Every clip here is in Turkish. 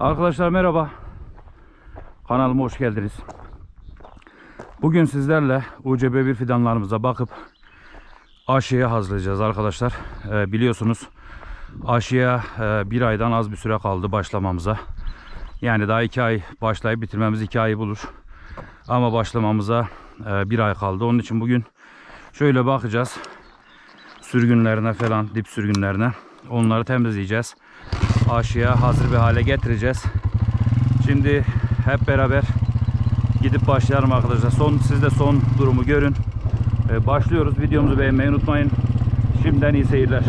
Arkadaşlar merhaba. Kanalıma hoş geldiniz. Bugün sizlerle UCB1 fidanlarımıza bakıp aşıya hazırlayacağız arkadaşlar. Ee, biliyorsunuz aşıya e, bir aydan az bir süre kaldı başlamamıza. Yani daha iki ay başlayıp bitirmemiz iki ayı bulur. Ama başlamamıza e, bir ay kaldı. Onun için bugün şöyle bakacağız. Sürgünlerine falan, dip sürgünlerine. Onları temizleyeceğiz. Aşıya hazır bir hale getireceğiz. Şimdi hep beraber gidip başlayalım arkadaşlar. Son siz de son durumu görün. Ee, başlıyoruz. Videomuzu beğenmeyi unutmayın. Şimdiden iyi seyirler.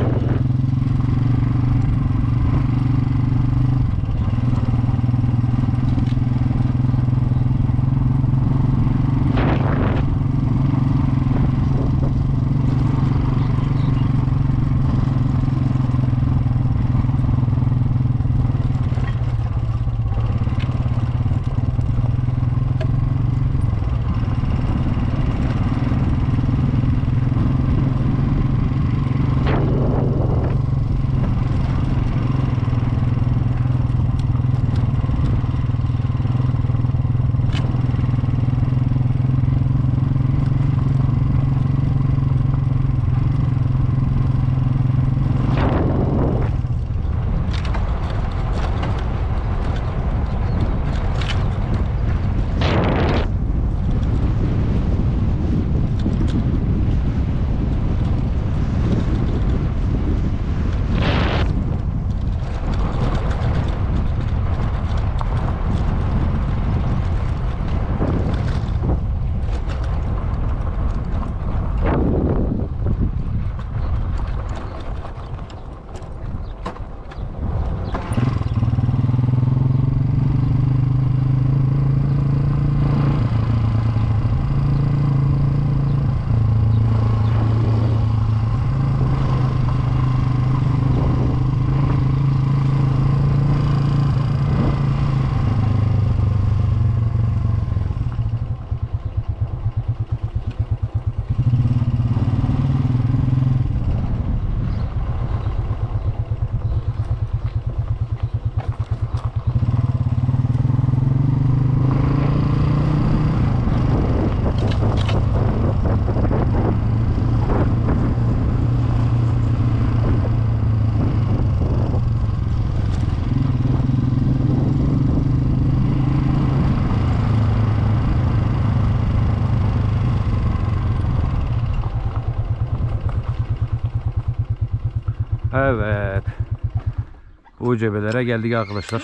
UCB'lere geldik arkadaşlar.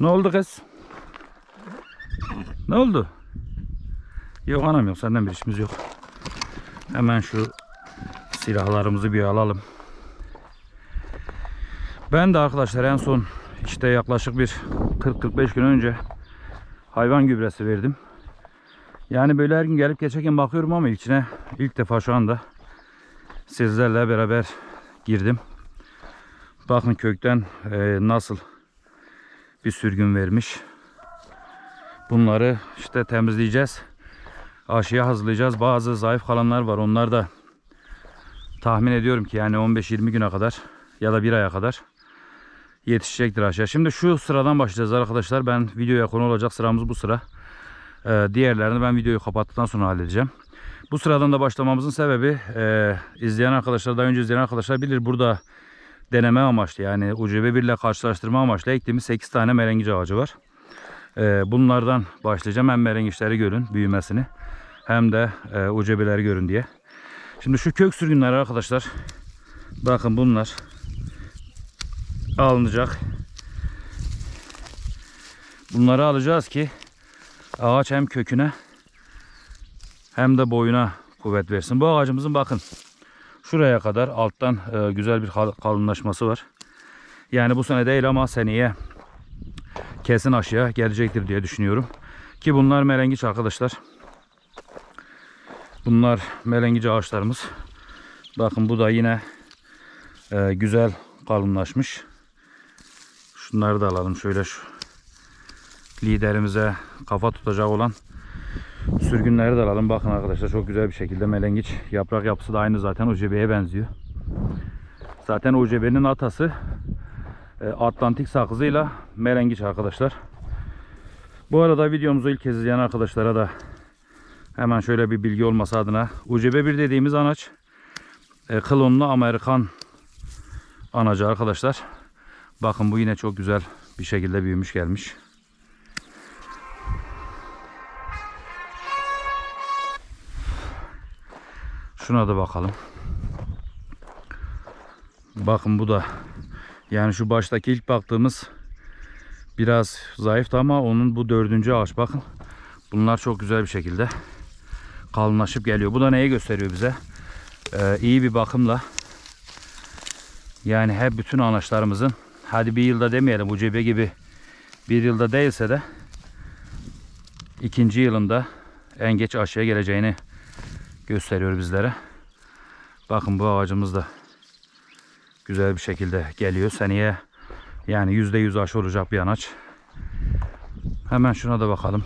Ne oldu kız? Ne oldu? Yok anam yok senden bir işimiz yok. Hemen şu silahlarımızı bir alalım. Ben de arkadaşlar en son işte yaklaşık bir 40-45 gün önce hayvan gübresi verdim. Yani böyle her gün gelip geçerken bakıyorum ama içine ilk defa şu anda sizlerle beraber girdim. Bakın kökten e, nasıl bir sürgün vermiş. Bunları işte temizleyeceğiz. Aşıya hazırlayacağız. Bazı zayıf kalanlar var. Onlar da tahmin ediyorum ki yani 15-20 güne kadar ya da bir aya kadar yetişecektir aşağı. Şimdi şu sıradan başlayacağız arkadaşlar. Ben videoya konu olacak sıramız bu sıra. Ee, diğerlerini ben videoyu kapattıktan sonra halledeceğim. Bu sıradan da başlamamızın sebebi e, izleyen arkadaşlar, daha önce izleyen arkadaşlar bilir burada deneme amaçlı yani UCB 1 ile karşılaştırma amaçlı ektiğimiz 8 tane merengiç ağacı var. E, bunlardan başlayacağım. Hem merengiçleri görün büyümesini hem de e, UCB'leri görün diye. Şimdi şu kök sürgünleri arkadaşlar bakın bunlar alınacak. Bunları alacağız ki ağaç hem köküne hem de boyuna kuvvet versin. Bu ağacımızın bakın şuraya kadar alttan e, güzel bir kal- kalınlaşması var. Yani bu sene değil ama seneye kesin aşıya gelecektir diye düşünüyorum. Ki bunlar melengiç arkadaşlar. Bunlar melengiç ağaçlarımız. Bakın bu da yine e, güzel kalınlaşmış. Şunları da alalım şöyle şu liderimize kafa tutacak olan sürgünleri de alalım. Bakın arkadaşlar çok güzel bir şekilde melengiç. Yaprak yapısı da aynı zaten UCB'ye benziyor. Zaten UCB'nin atası e, Atlantik sakızıyla melengiç arkadaşlar. Bu arada videomuzu ilk kez izleyen arkadaşlara da hemen şöyle bir bilgi olması adına UCB1 dediğimiz anaç e, klonlu Amerikan anacı arkadaşlar. Bakın bu yine çok güzel bir şekilde büyümüş gelmiş. Şuna da bakalım. Bakın bu da yani şu baştaki ilk baktığımız biraz zayıftı ama onun bu dördüncü ağaç bakın. Bunlar çok güzel bir şekilde kalınlaşıp geliyor. Bu da neyi gösteriyor bize? Ee, iyi bir bakımla yani hep bütün anaçlarımızın hadi bir yılda demeyelim bu cebe gibi bir yılda değilse de ikinci yılında en geç aşıya geleceğini gösteriyor bizlere. Bakın bu ağacımız da güzel bir şekilde geliyor. Seneye yani yüzde yüz aşı olacak bir anaç. Hemen şuna da bakalım.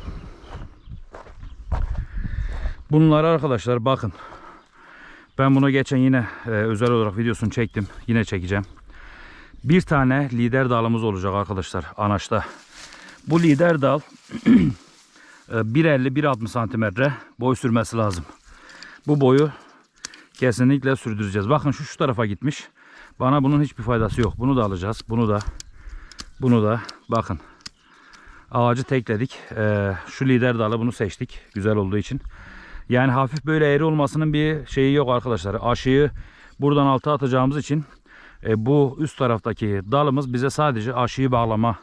Bunlar arkadaşlar bakın. Ben bunu geçen yine e, özel olarak videosunu çektim. Yine çekeceğim. Bir tane lider dalımız olacak arkadaşlar anaçta. Bu lider dal e, 1.50-1.60 santimetre boy sürmesi lazım. Bu boyu kesinlikle sürdüreceğiz. Bakın şu şu tarafa gitmiş. Bana bunun hiçbir faydası yok. Bunu da alacağız. Bunu da. Bunu da. Bakın. Ağacı tekledik. Ee, şu lider dalı bunu seçtik. Güzel olduğu için. Yani hafif böyle eğri olmasının bir şeyi yok arkadaşlar. Aşıyı buradan alta atacağımız için e, bu üst taraftaki dalımız bize sadece aşıyı bağlama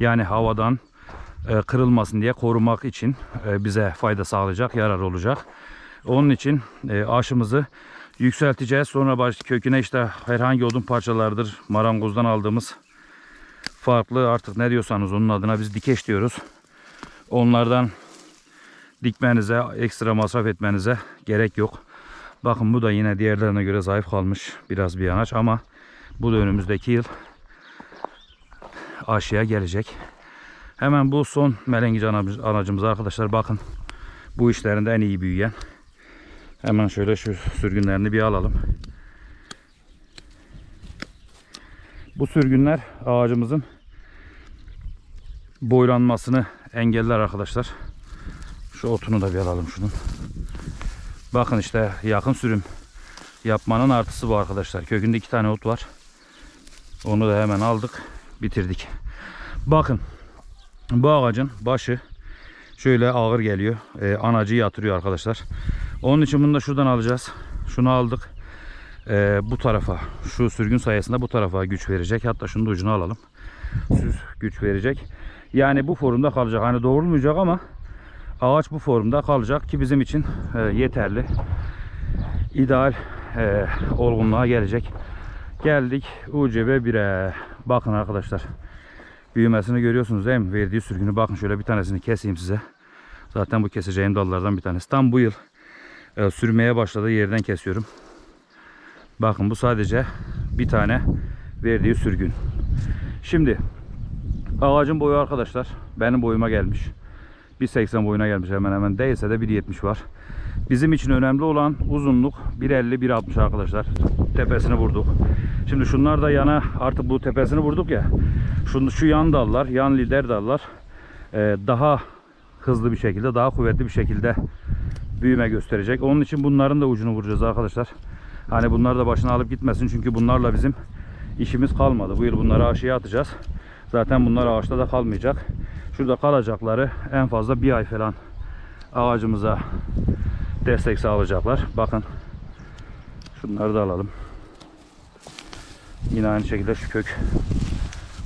yani havadan e, kırılmasın diye korumak için e, bize fayda sağlayacak, yarar olacak. Onun için e, aşımızı yükselteceğiz. Sonra baş köküne işte herhangi odun parçalardır marangozdan aldığımız farklı artık ne diyorsanız onun adına biz dikeş diyoruz. Onlardan dikmenize, ekstra masraf etmenize gerek yok. Bakın bu da yine diğerlerine göre zayıf kalmış biraz bir yanaç ama bu da önümüzdeki yıl aşıya gelecek. Hemen bu son melengic anacımız arkadaşlar bakın bu işlerinde en iyi büyüyen. Hemen şöyle şu sürgünlerini bir alalım. Bu sürgünler ağacımızın boylanmasını engeller arkadaşlar. Şu otunu da bir alalım şunun. Bakın işte yakın sürüm yapmanın artısı bu arkadaşlar. Kökünde iki tane ot var. Onu da hemen aldık. Bitirdik. Bakın bu ağacın başı şöyle ağır geliyor. Ee, anacı yatırıyor arkadaşlar. Onun için bunu da şuradan alacağız. Şunu aldık. Ee, bu tarafa şu sürgün sayesinde bu tarafa güç verecek. Hatta şunu da ucuna alalım. Süz güç verecek. Yani bu formda kalacak. Hani doğrulmayacak ama ağaç bu formda kalacak ki bizim için e, yeterli. ideal e, olgunluğa gelecek. Geldik UCB 1'e. Bakın arkadaşlar. Büyümesini görüyorsunuz değil mi? Verdiği sürgünü. Bakın şöyle bir tanesini keseyim size. Zaten bu keseceğim dallardan bir tanesi. Tam bu yıl e, sürmeye başladığı yerden kesiyorum. Bakın bu sadece bir tane verdiği sürgün. Şimdi ağacın boyu arkadaşlar benim boyuma gelmiş. 1.80 boyuna gelmiş hemen hemen değilse de 1.70 var. Bizim için önemli olan uzunluk 1.50-1.60 arkadaşlar. Tepesini vurduk. Şimdi şunlar da yana artık bu tepesini vurduk ya. Şu, şu yan dallar, yan lider dallar e, daha hızlı bir şekilde, daha kuvvetli bir şekilde büyüme gösterecek. Onun için bunların da ucunu vuracağız arkadaşlar. Hani bunlar da başına alıp gitmesin. Çünkü bunlarla bizim işimiz kalmadı. Bu yıl bunları aşıya atacağız. Zaten bunlar ağaçta da kalmayacak. Şurada kalacakları en fazla bir ay falan ağacımıza destek sağlayacaklar. Bakın şunları da alalım. Yine aynı şekilde şu kök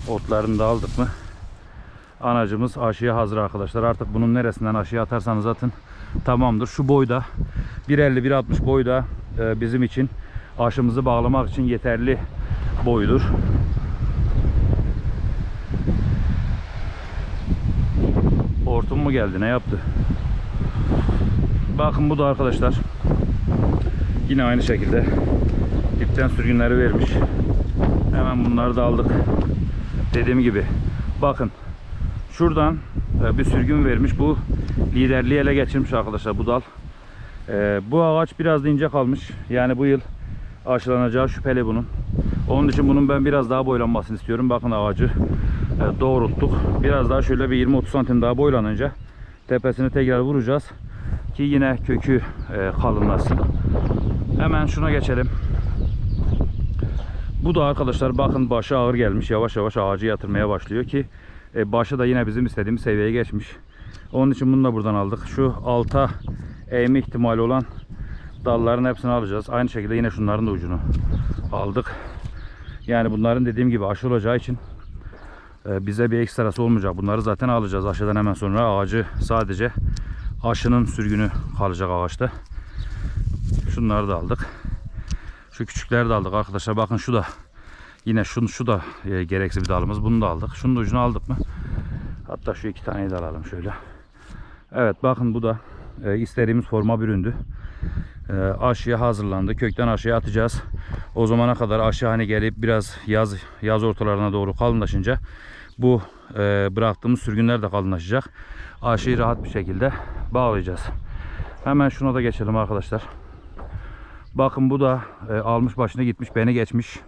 otlarını da aldık mı anacımız aşıya hazır arkadaşlar. Artık bunun neresinden aşıya atarsanız atın tamamdır. Şu boyda 1.50-1.60 boyda e, bizim için aşımızı bağlamak için yeterli boyudur. Hortum mu geldi ne yaptı? Bakın bu da arkadaşlar yine aynı şekilde dipten sürgünleri vermiş. Hemen bunları da aldık. Dediğim gibi bakın şuradan e, bir sürgün vermiş. Bu liderliği ele geçirmiş arkadaşlar bu dal. E, bu ağaç biraz da ince kalmış. Yani bu yıl aşılanacağı şüpheli bunun. Onun için bunun ben biraz daha boylanmasını istiyorum. Bakın ağacı e, doğrulttuk. Biraz daha şöyle bir 20-30 santim daha boylanınca tepesini tekrar vuracağız. Ki yine kökü kalınlaşsın. Hemen şuna geçelim. Bu da arkadaşlar bakın başı ağır gelmiş. Yavaş yavaş ağacı yatırmaya başlıyor ki e, başı da yine bizim istediğimiz seviyeye geçmiş. Onun için bunu da buradan aldık. Şu alta eğme ihtimali olan dalların hepsini alacağız. Aynı şekilde yine şunların da ucunu aldık. Yani bunların dediğim gibi aşı olacağı için e, bize bir ekstrası olmayacak. Bunları zaten alacağız. Aşıdan hemen sonra ağacı sadece aşının sürgünü kalacak ağaçta. Şunları da aldık. Şu küçükleri de aldık arkadaşlar. Bakın şu da yine şu, şu da e, gereksiz bir dalımız. Bunu da aldık. Şunun ucunu aldık mı? Hatta şu iki taneyi de alalım şöyle. Evet bakın bu da e, istediğimiz forma büründü. E, aşıya hazırlandı. Kökten aşıya atacağız. O zamana kadar aşı hani gelip biraz yaz yaz ortalarına doğru kalınlaşınca bu e, bıraktığımız sürgünler de kalınlaşacak. Aşıyı rahat bir şekilde bağlayacağız. Hemen şuna da geçelim arkadaşlar. Bakın bu da e, almış başına gitmiş beni geçmiş.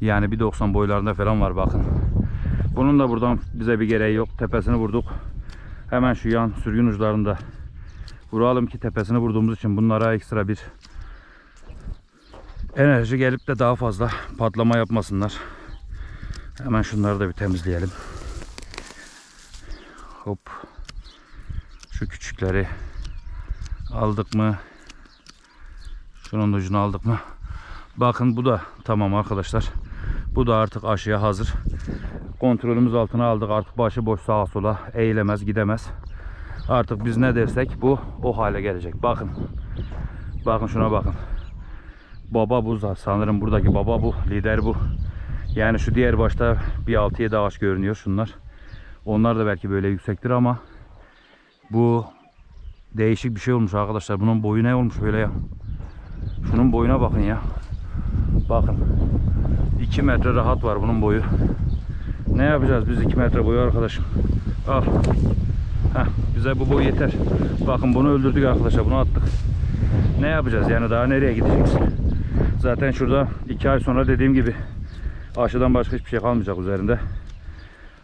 Yani 1.90 boylarında falan var bakın. Bunun da buradan bize bir gereği yok. Tepesini vurduk. Hemen şu yan sürgün uçlarında vuralım ki tepesini vurduğumuz için bunlara ekstra bir enerji gelip de daha fazla patlama yapmasınlar. Hemen şunları da bir temizleyelim. Hop. Şu küçükleri aldık mı? Şunun ucunu aldık mı? Bakın bu da tamam arkadaşlar. Bu da artık aşıya hazır. Kontrolümüz altına aldık. Artık başı boş sağa sola eğilemez gidemez. Artık biz ne dersek bu o hale gelecek. Bakın. Bakın şuna bakın. Baba bu sanırım buradaki baba bu. Lider bu. Yani şu diğer başta bir 6-7 ağaç görünüyor şunlar. Onlar da belki böyle yüksektir ama bu değişik bir şey olmuş arkadaşlar. Bunun boyu ne olmuş böyle ya? Şunun boyuna bakın ya. Bakın. 2 metre rahat var bunun boyu. Ne yapacağız biz 2 metre boyu arkadaşım? Al. Heh, bize bu boy yeter. Bakın bunu öldürdük arkadaşlar. Bunu attık. Ne yapacağız yani daha nereye gideceksin? Zaten şurada 2 ay sonra dediğim gibi aşıdan başka hiçbir şey kalmayacak üzerinde.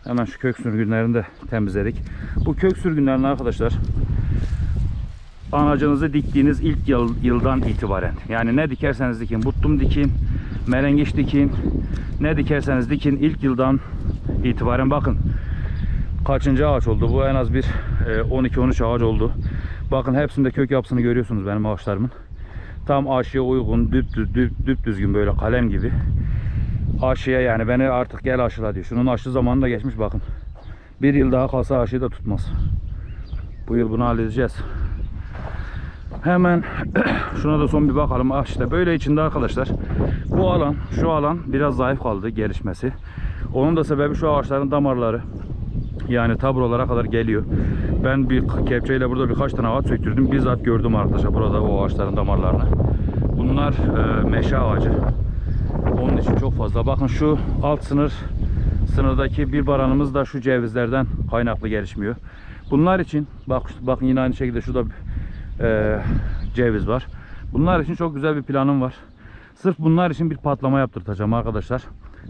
Hemen şu kök sürgünlerini de temizledik. Bu kök sürgünlerini arkadaşlar anacınızı diktiğiniz ilk yıl, yıldan itibaren yani ne dikerseniz dikin buttum dikin melengiç dikin ne dikerseniz dikin ilk yıldan itibaren bakın. Kaçıncı ağaç oldu? Bu en az bir e, 12-13 ağaç oldu. Bakın hepsinde kök yapısını görüyorsunuz benim ağaçlarımın. Tam aşıya uygun düp, düp, düp, düp düzgün böyle kalem gibi. Aşıya yani beni artık gel aşıla diyor. Şunun aşı zamanı da geçmiş bakın. Bir yıl daha kalsa aşıyı da tutmaz. Bu yıl bunu halledeceğiz Hemen şuna da son bir bakalım. Ah işte böyle içinde arkadaşlar. Bu alan, şu alan biraz zayıf kaldı gelişmesi. Onun da sebebi şu ağaçların damarları. Yani tablolara kadar geliyor. Ben bir kepçeyle burada birkaç tane ağaç söktürdüm. Bizzat gördüm arkadaşlar burada o ağaçların damarlarını. Bunlar e, meşe ağacı. Onun için çok fazla. Bakın şu alt sınır sınırdaki bir baranımız da şu cevizlerden kaynaklı gelişmiyor. Bunlar için bak bakın yine aynı şekilde şurada e, ceviz var. Bunlar için çok güzel bir planım var. Sırf bunlar için bir patlama yaptırtacağım arkadaşlar.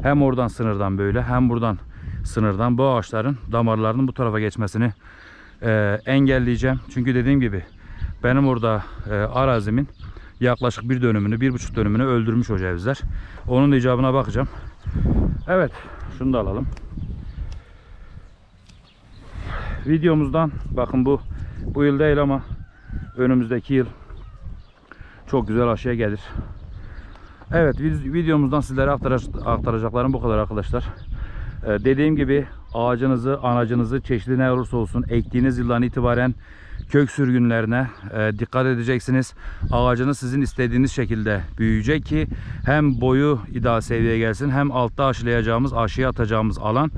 Hem oradan sınırdan böyle hem buradan sınırdan bu ağaçların damarlarının bu tarafa geçmesini e, engelleyeceğim. Çünkü dediğim gibi benim orada e, arazimin yaklaşık bir dönümünü, bir buçuk dönümünü öldürmüş o cevizler. Onun da icabına bakacağım. Evet, şunu da alalım. Videomuzdan bakın bu bu yıl değil ama önümüzdeki yıl çok güzel aşıya gelir. Evet videomuzdan sizlere aktaracaklarım bu kadar arkadaşlar. Ee, dediğim gibi ağacınızı, anacınızı çeşitli ne olursa olsun ektiğiniz yıldan itibaren kök sürgünlerine e, dikkat edeceksiniz. Ağacınız sizin istediğiniz şekilde büyüyecek ki hem boyu ideal seviyeye gelsin hem altta aşılayacağımız, aşıya atacağımız alan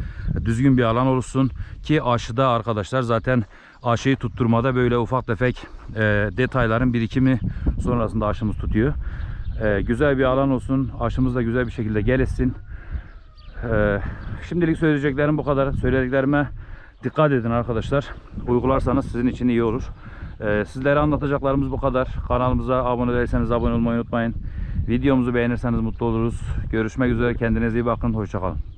düzgün bir alan olsun ki aşıda arkadaşlar zaten aşıyı tutturmada böyle ufak tefek e, detayların birikimi sonrasında aşımız tutuyor. E, güzel bir alan olsun. Aşımız da güzel bir şekilde gelişsin. E, şimdilik söyleyeceklerim bu kadar. Söylediklerime dikkat edin arkadaşlar. Uygularsanız sizin için iyi olur. E, sizlere anlatacaklarımız bu kadar. Kanalımıza abone değilseniz abone olmayı unutmayın. Videomuzu beğenirseniz mutlu oluruz. Görüşmek üzere kendinize iyi bakın. Hoşçakalın.